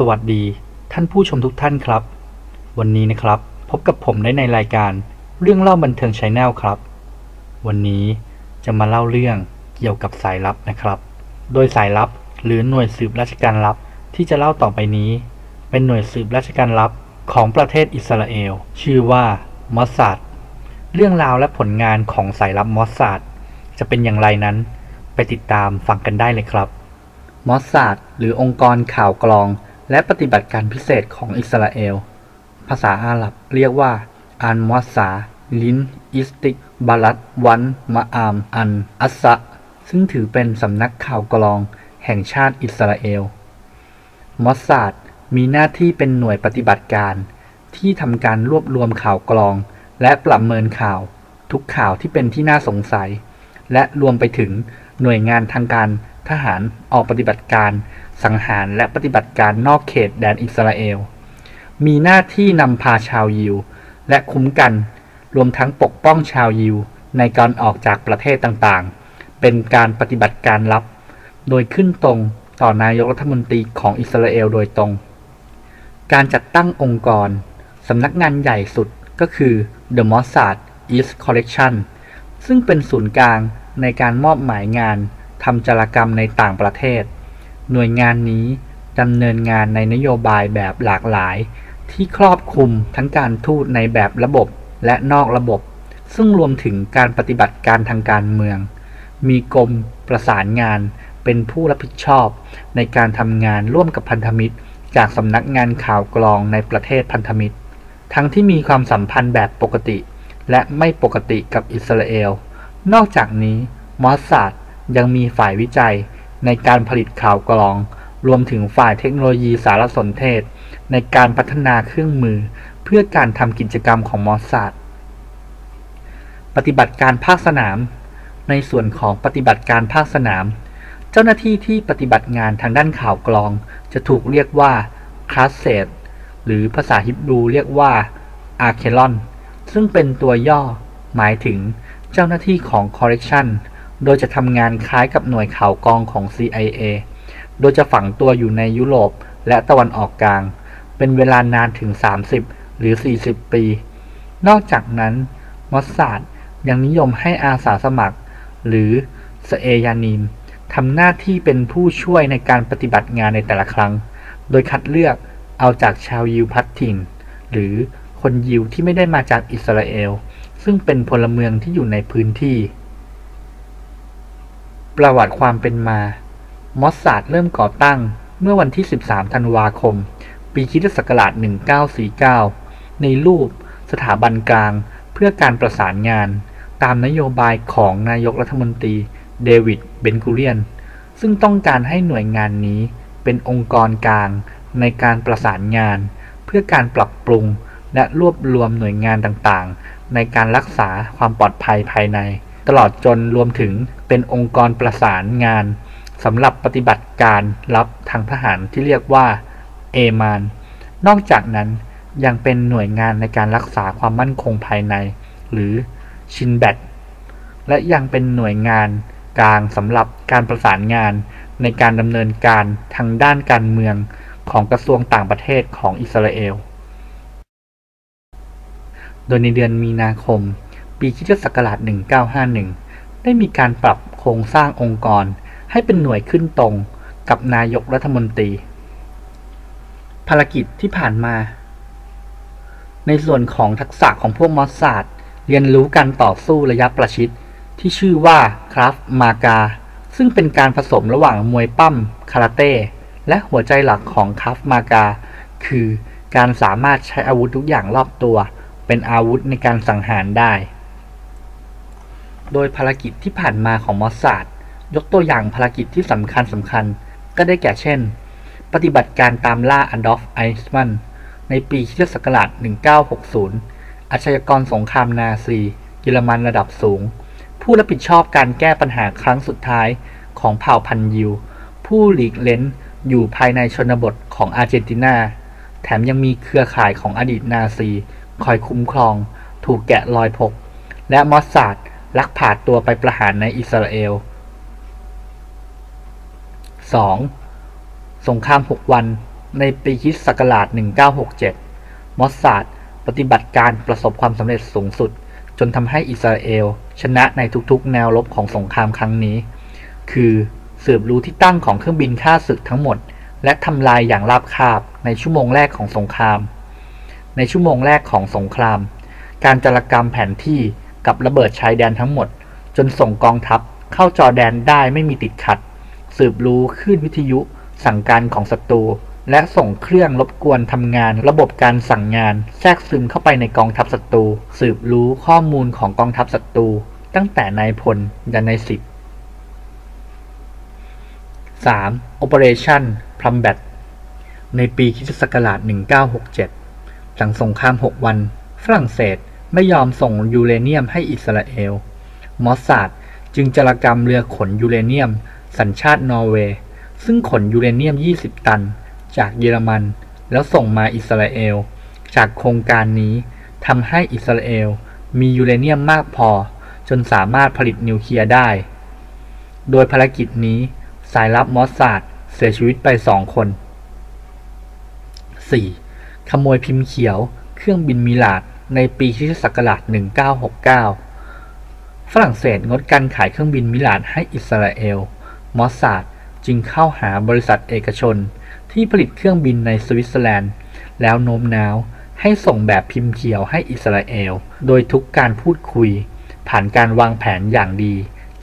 สวัสดีท่านผู้ชมทุกท่านครับ วันนี้นะครับพบกับผมได้ในรายการเรื่องเล่าบันเทิงชาแนลครับ วันนี้จะมาเล่าเรื่องเกี่ยวกับสายลับนะครับ โดยสายลับหรือหน่วยสืบราชการลับที่จะเล่าต่อไปนี้ เป็นหน่วยสืบราชการลับของประเทศอิสราเอล ชื่อว่ามอสซาดเรื่องราวและผลงานของสายลับมอสซาดจะเป็นอย่างไรนั้น ไปติดตามฟังกันได้เลยครับมอสซาดหรือองค์กรข่าวกรอง และปฏิบัติการพิเศษของอิสราเอล ภาษาอาหรับเรียกว่าอันมอสซาลิน อิสติก บาลัดวันมาอาม อัน อัสซะ ซึ่งถือเป็นสำนักข่าวกรองแห่งชาติอิสราเอล มอสซาดมีหน้าที่เป็นหน่วยปฏิบัติการ ที่ทำการรวบรวมข่าวกรอง และประเมินข่าว ทุกข่าวที่เป็นที่น่าสงสัย และรวมไปถึงหน่วยงานทางการ ทหารออกปฏิบัติการสังหารและปฏิบัติการนอกเขตแดนอิสราเอล มีหน้าที่นำพาชาวยิว และคุ้มกัน รวมทั้งปกป้องชาวยิวในการออกจากประเทศต่างๆ เป็นการปฏิบัติการลับ โดยขึ้นตรงต่อนายกรัฐมนตรีของอิสราเอลโดยตรง การจัดตั้งองค์กร สำนักงานใหญ่สุดก็คือ The Mossad East Collection ซึ่งเป็นศูนย์กลางในการมอบหมายงาน ทำจารกรรมในต่างประเทศ หน่วยงานนี้ดำเนินงานในนโยบายแบบหลากหลาย ที่ครอบคลุมทั้งการทูตในแบบระบบและนอกระบบ ซึ่งรวมถึงการปฏิบัติการทางการเมือง มีกรมประสานงานเป็นผู้รับผิดชอบในการทำงานร่วมกับพันธมิตร จากสำนักงานข่าวกรองในประเทศพันธมิตร ทั้งที่มีความสัมพันธ์แบบปกติ และไม่ปกติกับอิสราเอล นอกจากนี้มอสซาด ยังมีฝ่ายวิจัยในการผลิตข่าวกรอง รวมถึงฝ่ายเทคโนโลยีสารสนเทศ ในการพัฒนาเครื่องมือ เพื่อการทำกิจกรรมของมอสซาดปฏิบัติการภาคสนาม ในส่วนของปฏิบัติการภาคสนาม เจ้าหน้าที่ที่ปฏิบัติงานทางด้านข่าวกรอง จะถูกเรียกว่าคลาสเซตหรือภาษาฮิบรูเรียกว่าอาร์เคลอนซึ่งเป็นตัวย่อหมายถึงเจ้าหน้าที่ของ correction โดยจะทำงานคล้ายกับหน่วยข่าวกองของ CIA โดยจะฝังตัวอยู่ในยุโรปและตะวันออกกลาง เป็นเวลานานถึง 30 หรือ 40 ปี นอกจากนั้น มอสซาดยังนิยมให้อาสาสมัคร หรือสเอยานีมทำหน้าที่เป็นผู้ช่วยในการปฏิบัติงานในแต่ละครั้ง โดยคัดเลือกเอาจากชาวยิวพัฒถิ่น หรือคนยิวที่ไม่ได้มาจากอิสราเอล ซึ่งเป็นพลเมืองที่อยู่ในพื้นที่ ประวัติความเป็นมา มอสซาดเริ่มก่อตั้งเมื่อวันที่ 13 ธันวาคม ปีคริสตศักราช 1949 ในรูปสถาบันกลางเพื่อการประสานงาน ตามนโยบายของนายกรัฐมนตรีเดวิด เบนกูเรียน ซึ่งต้องการให้หน่วยงานนี้เป็นองค์กรกลางในการประสานงาน เพื่อการปรับปรุงและรวบรวมหน่วยงานต่างๆ ในการรักษาความปลอดภัยภายใน ตลอดจนรวมถึงเป็นองค์กรประสานงานสำหรับปฏิบัติการลับทางทหารที่เรียกว่าเอมานนอกจากนั้นยังเป็นหน่วยงานในการรักษาความมั่นคงภายใน หรือชินแบตและยังเป็นหน่วยงานกลางสำหรับการประสานงานในการดำเนินการทางด้านการเมืองของกระทรวงต่างประเทศของอิสราเอล โดยในเดือนมีนาคม ปีคริสตศักราช 1951 ได้มีการปรับโครงสร้างองค์กร ให้เป็นหน่วยขึ้นตรงกับนายกรัฐมนตรี ภารกิจที่ผ่านมา ในส่วนของทักษะของพวกมอสซาดเรียนรู้การต่อสู้ระยะประชิด ที่ชื่อว่าคราฟมากา ซึ่งเป็นการผสมระหว่างมวยปั้มคาราเต้ และหัวใจหลักของคราฟมากา คือการสามารถใช้อาวุธทุกอย่างรอบตัว เป็นอาวุธในการสังหารได้ โดยภารกิจที่ผ่านมาของมอสซาดยกตัวอย่างภารกิจที่สำคัญสำคัญก็ได้แก่เช่น ปฏิบัติการตามล่าอันดอฟไอส์มันในปีคศ1960 อาชญากรสงครามนาซีเยอรมันระดับสูง ผู้รับผิดชอบการแก้ปัญหาครั้งสุดท้ายของเผ่าพันธุ์ยิว ผู้หลีกเล้นอยู่ภายในชนบทของอาร์เจนตินา แถมยังมีเครือข่ายของอดีตนาซี คอยคุ้มครอง ถูกแกะรอยพบและมอสซาด ลักพาตัวไปประหารในอิสราเอล 2. สงคราม 6 วัน ในปีคิสศักราช 1967 มอสซาดปฏิบัติการประสบความสำเร็จสูงสุด จนทำให้อิสราเอล ชนะในทุกๆ แนวรบของสงครามครั้งนี้ คือสืบรู้ที่ตั้งของเครื่องบินฆ่าศึกทั้งหมด และทำลายอย่างราบคาบในชั่วโมงแรกของสงคราม ในชั่วโมงแรกของสงคราม การจารกรรมแผนที่ กับระเบิดชายแดนทั้งหมด จนส่งกองทัพเข้าจอแดนได้ไม่มีติดขัด สืบรู้คลื่นวิทยุสั่งการของศัตรู และส่งเครื่องรบกวนทำงาน ระบบการสั่งงาน แทรกซึมเข้าไปในกองทัพศัตรู สืบรู้ข้อมูลของกองทัพศัตรู ตั้งแต่นายพลยันนายสิบ 3. Operation Plumbat ในปีคิสตศักราช1967 หลังสงคราม 6 วัน ฝรั่งเศส ไม่ยอมส่งยูเรเนียมให้อิสราเอล มอสซาดจึงจารกรรมเรือขนยูเรเนียม สัญชาตินอร์เวย์ ซึ่งขนยูเรเนียม 20 ตัน จากเยอรมัน แล้วส่งมาอิสราเอล จากโครงการนี้ทำให้อิสราเอลมียูเรเนียมมากพอ จนสามารถผลิตนิวเคลียร์ได้ โดยภารกิจนี้สายลับมอสซาดเสียชีวิตไปสองคน 4. ขโมยพิมพ์เขียว เครื่องบินมิลาด ในปีคริสตศักราช 1969 ฝรั่งเศสงดการขายเครื่องบินมิลาดให้อิสราเอล มอสซาดจึงเข้าหาบริษัทเอกชนที่ผลิตเครื่องบินในสวิตเซอร์แลนด์ แล้วโน้มน้าวให้ส่งแบบพิมพ์เขียวให้อิสราเอล โดยทุกการพูดคุย ผ่านการวางแผนอย่างดี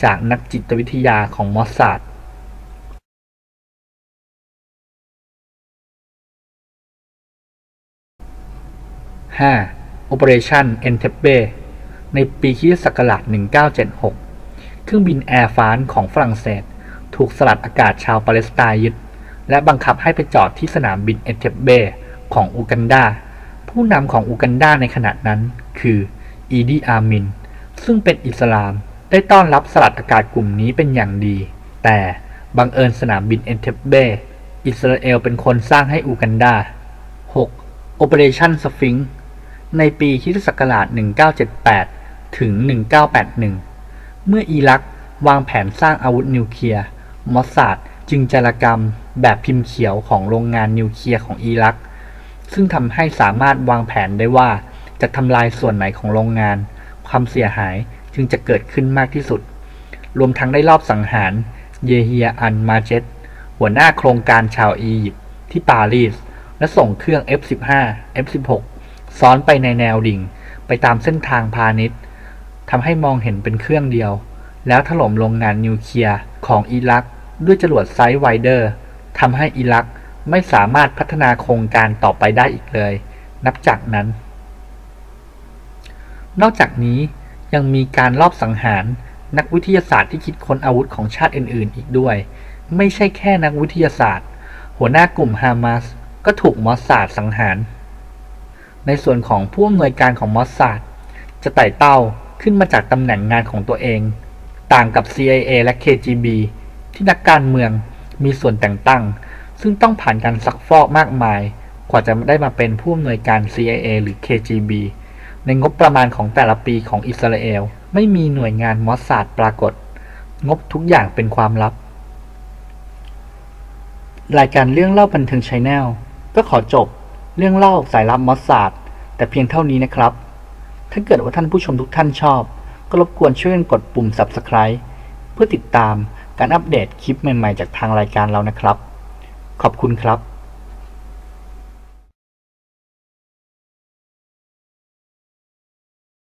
จากนักจิตวิทยาของมอสซาด 5. Operation Entebbe ในปีคริสตศักราช 1976 เครื่องบินแอร์ฟานของฝรั่งเศส ถูกสลัดอากาศชาวปาเลสไตน์ยึด และบังคับให้ไปจอดที่สนามบินเอเทเบของอูกันดา ผู้นำของอูกันดาในขณะนั้น คืออีดีอามิน ซึ่งเป็นอิสลามได้ต้อนรับสลัดอากาศกลุ่มนี้เป็นอย่างดี แต่บังเอิญสนามบินเอเทเบอิสราเอลเป็นคนสร้างให้อูกันดา 6. Operation Sphinx ในปีคิศักราช1978 ถึง 1981 เมื่ออิรักวางแผนสร้างอาวุธนิวเคลียร์ มอสซาดจึงจารกรรมแบบพิมพ์เขียวของโรงงานนิวเคลียร์ของอิรัก ซึ่งทำให้สามารถวางแผนได้ว่าจะทำลายส่วนไหนของโรงงาน ความเสียหายจึงจะเกิดขึ้นมากที่สุด รวมทั้งได้รอบสังหารเยเฮียอันมาเจตหัวหน้าโครงการชาวอียิปต์ที่ปารีส และส่งเครื่อง F-15 F-16 ซ้อนไปในแนวดิ่ง ไปตามเส้นทางพาณิชย์ทำให้มองเห็นเป็นเครื่องเดียว แล้วถล่มโรงงานนิวเคลียร์ของอิรัก ด้วยจรวดไซด์ไวเดอร์ทำให้อิรักไม่สามารถพัฒนาโครงการต่อไปได้อีกเลย นับจากนั้น นอกจากนี้ยังมีการลอบสังหารนักวิทยาศาสตร์ที่คิดค้นอาวุธของชาติอื่นๆ อีกด้วย ไม่ใช่แค่นักวิทยาศาสตร์ หัวหน้ากลุ่มฮามาสก็ถูกมอสซาดสังหาร ในส่วนของผู้อำนวยการของมอสซาดจะไต่เต้าขึ้นมาจากตำแหน่งงานของตัวเอง ต่างกับ CIA และ KGB ที่นักการเมืองมีส่วนแต่งตั้ง ซึ่งต้องผ่านการซักฟอกมากมาย กว่าจะได้มาเป็นผู้อำนวยการ CIA หรือ KGB ในงบประมาณของแต่ละปีของอิสราเอล ไม่มีหน่วยงานมอสซาดปรากฏ งบทุกอย่างเป็นความลับ รายการเรื่องเล่าบันเทิงชแนลก็ขอจบเรื่องเล่าสายลับมอสซาด แต่เพียงเท่านี้นะครับ ถ้าเกิดว่าท่านผู้ชมทุกท่านชอบ ก็รบกวนช่วยกดปุ่ม Subscribe เพื่อติดตามการอัปเดตคลิปใหม่ๆ จากทางรายการเรานะครับ ขอบคุณครับ